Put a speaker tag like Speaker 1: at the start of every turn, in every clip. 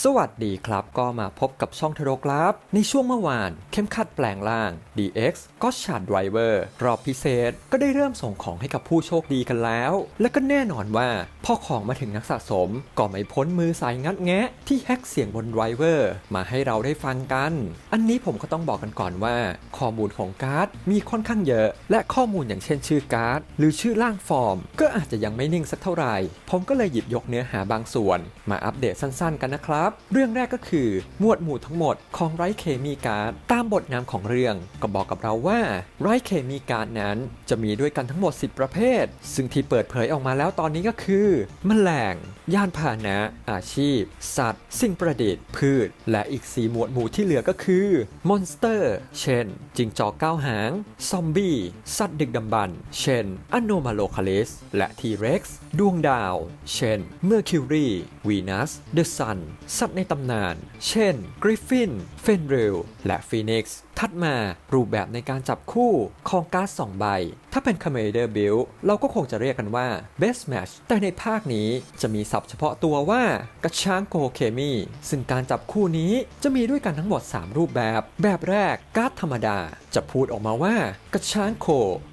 Speaker 1: สวัสดีครับก็มาพบกับช่องเทโรกราฟ ในช่วงเมื่อวาน เข้มขัดแปลงล่าง DX ก็ชาร์ดไดรเวอร์รอบพิเศษก็ได้เริ่มส่งของให้กับผู้โชคดีกันแล้ว และก็แน่นอนว่าพอของมาถึงนักสะสม ก็ไม่พ้นมือสายงัดแงะ ที่แฮกเสียงบนไดรเวอร์มาให้เราได้ฟังกัน อันนี้ผมก็ต้องบอกกันก่อนว่า ข้อมูลของการ์ดมีค่อนข้างเยอะ และข้อมูลอย่างเช่นชื่อการ์ดหรือชื่อร่างฟอร์ม ก็อาจจะยังไม่นิ่งสักเท่าไหร่ ผมก็เลยหยิบยกเนื้อหาบางส่วน มาอัปเดตสั้นๆ กันนะครับเรื่องแรกก็คือ หมวดหมู่ทั้งหมดของไรเคมีการ์ดตามบทนามของเรื่องก็บอกกับเราว่าไรเคมีการ์ดนั้น จะมีด้วยกันทั้งหมด 10 ประเภท ซึ่งที่เปิดเผยออกมาแล้วตอนนี้ก็คือแมลงยานพาหนะ อาชีพ สัตว์ สิ่งประดิษฐ์ พืช และอีก 4 หมวดหมู่ที่เหลือก็คือมอนสเตอร์ เช่น จิงจอกเก้าหาง ซอมบี้ สัตว์ดึกดำบรรพ์เช่นอโนมาโลคาลิส และทีเร็กซ์ ดวงดาว เช่น เมอร์คิวรี วีนัส เดอะซันสัตว์ในตำนาน เช่น กริฟฟิน เฟนริลและฟีนิกซ์ถัดมารูปแบบในการจับคู่ของการ์ด2ใบ ถ้าเป็น Commander Build เราก็คงจะเรียกกันว่า Best Match แต่ในภาคนี้จะมีศัพท์เฉพาะตัวว่ากระช้างโกเคมีซึ่งการจับคู่นี้จะมีด้วยกันทั้งหมด 3 รูปแบบ แบบแรกการ์ดธรรมดา จะพูดออกมาว่ากระช้างโค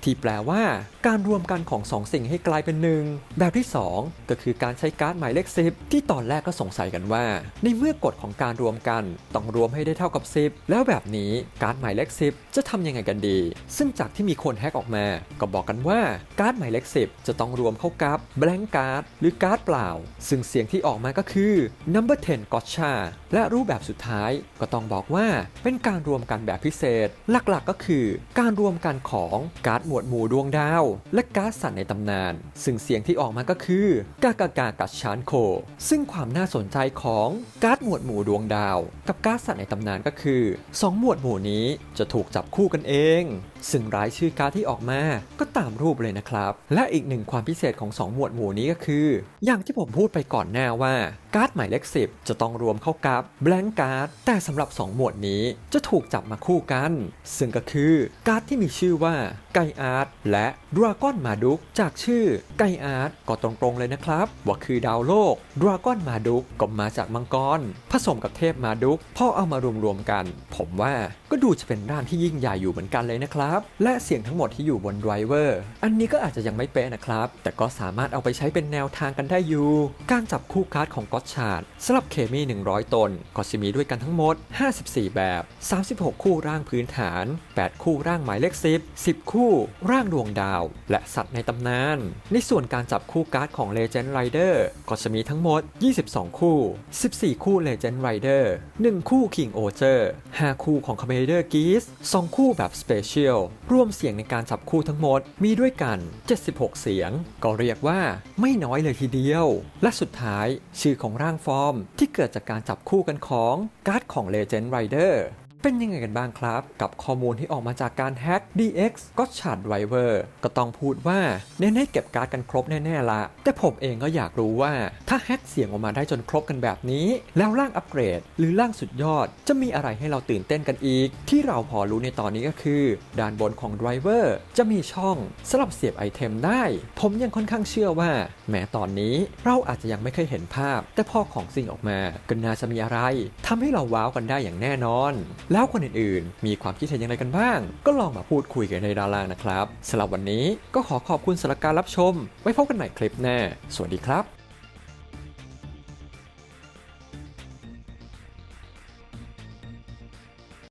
Speaker 1: ที่แปลว่า การรวมกันของสองสิ่งให้กลายเป็นหนึ่งแบบที่ 2 ก็คือการใช้การ์ดหมายเลข10 ที่ตอนแรกก็สงสัยกันว่า ในเมื่อกฎของการรวมกันต้องรวมให้ได้เท่ากับ 10 แล้วแบบนี้การการ์ดหมายเลข10 จะทำยังไงกันดี ซึ่งจากที่มีคนแฮกออกมา ก็บอกกันว่าการ์ดหมายเลข10 จะต้องรวมเข้ากับ blank card หรือการ์ดเปล่า ซึ่งเสียงที่ออกมาก็คือ number 10 gotcha และรูปแบบสุดท้ายก็ต้องบอกว่าเป็นการรวมกันแบบพิเศษ หลักๆก็คือ การรวมกันของการ์ดหมวดหมู่ดวงดาว และการ์ดสัตว์ในตำนาน ซึ่งเสียงที่ออกมาก็คือกากากากัชานโค ซึ่งความน่าสนใจของการ์ดหมวดหมู่ดวงดาว กับการ์ดสัตว์ในตำนานก็คือสองหมวดหมู่นี้จะถูกจับคู่กันเองซึ่งรายชื่อการ์ดที่ออกมาก็ตามรูปเลยนะครับ และอีกหนึ่งความพิเศษของสองหมวดหมู่นี้ก็คือ อย่างที่ผมพูดไปก่อนหน้าว่าการ์ดหมายเลข10 จะต้องรวมเข้ากับ blank card แต่สำหรับ 2 หมวดนี้จะถูกจับมาคู่กัน ซึ่งก็คือการ์ดที่มีชื่อว่าไกอาร์ตและดราก้อนมาดุกจากชื่อไกอาร์ตก็ตรงๆเลยนะครับ ว่าคือดาวโลกดราก้อนมาดุกก็มาจากมังกร ผสมกับเทพมาดุกพอเอามารวมๆกัน ผมว่าก็ดูจะเป็นร่างที่ยิ่งใหญ่อยู่เหมือนกันเลยนะครับและเสียงทั้งหมดที่อยู่บนไดรเวอร์อันนี้ก็อาจจะยังไม่เป๊ะนะครับ แต่ก็สามารถเอาไปใช้เป็นแนวทางกันได้อยู่ การจับคู่การ์ดของก็อตชาร์ดสำหรับเคมี 100 ตน ก็จะมีด้วยกันทั้งหมด 54 แบบ 36 คู่ร่างพื้นฐาน 8 คู่ร่างหมายเลข 10 10 คู่ ร่างดวงดาว และสัตว์ในตำนาน ในส่วนการจับคู่การ์ดของ Legend Rider ก็จะมีทั้งหมด 22 คู่ 14 คู่ Legend Rider 1 คู่ King o g e r 5 คู่ของ Commander Geese 2 คู่แบบ Special รวมเสียงในการจับคู่ทั้งหมดมีด้วยกัน 76 เสียง ก็เรียกว่าไม่น้อยเลยทีเดียว และสุดท้ายชื่อของร่างฟอร์มที่เกิดจากการจับคู่กันของการ์ดของ Legend Rider เป็นยังไงกันบ้างครับ กับข้อมูลที่ออกมาจากการแฮ็ก DX ก็ชาร์ดไ i เวอร์ก็ต้องพูดว่าเน้นให้เก็บการ์ดกันครบแน่ๆละ แต่ผมเองก็อยากรู้ว่า ถ้าแฮ็กเสียงออกมาได้จนครบกันแบบนี้ แล้วร่างอัปเกรด หรือร่างสุดยอด จะมีอะไรให้เราตื่นเต้นกันอีก ที่เราพอรู้ในตอนนี้ก็คือ ด้านบนของไดรเวอร์จะมีช่องสำหรับเสียบไอเทมได้ ผมยังค่อนข้างเชื่อว่า แม้ตอนนี้เราอาจจะยังไม่เคยเห็นภาพ แต่พอของสิ่งออกมาก็น่าจะมีอะไรทำให้เราว้าวกันได้อย่างแน่นอนแล้วคนอื่นๆ มีความคิดเห็นอย่างไรกันบ้าง ก็ลองมาพูดคุยกันในดารานะครับสำหรับวันนี้ก็ขอขอบคุณสำหรับการรับชม ไว้พบกันใหม่คลิปหน้า สวัสดีครับ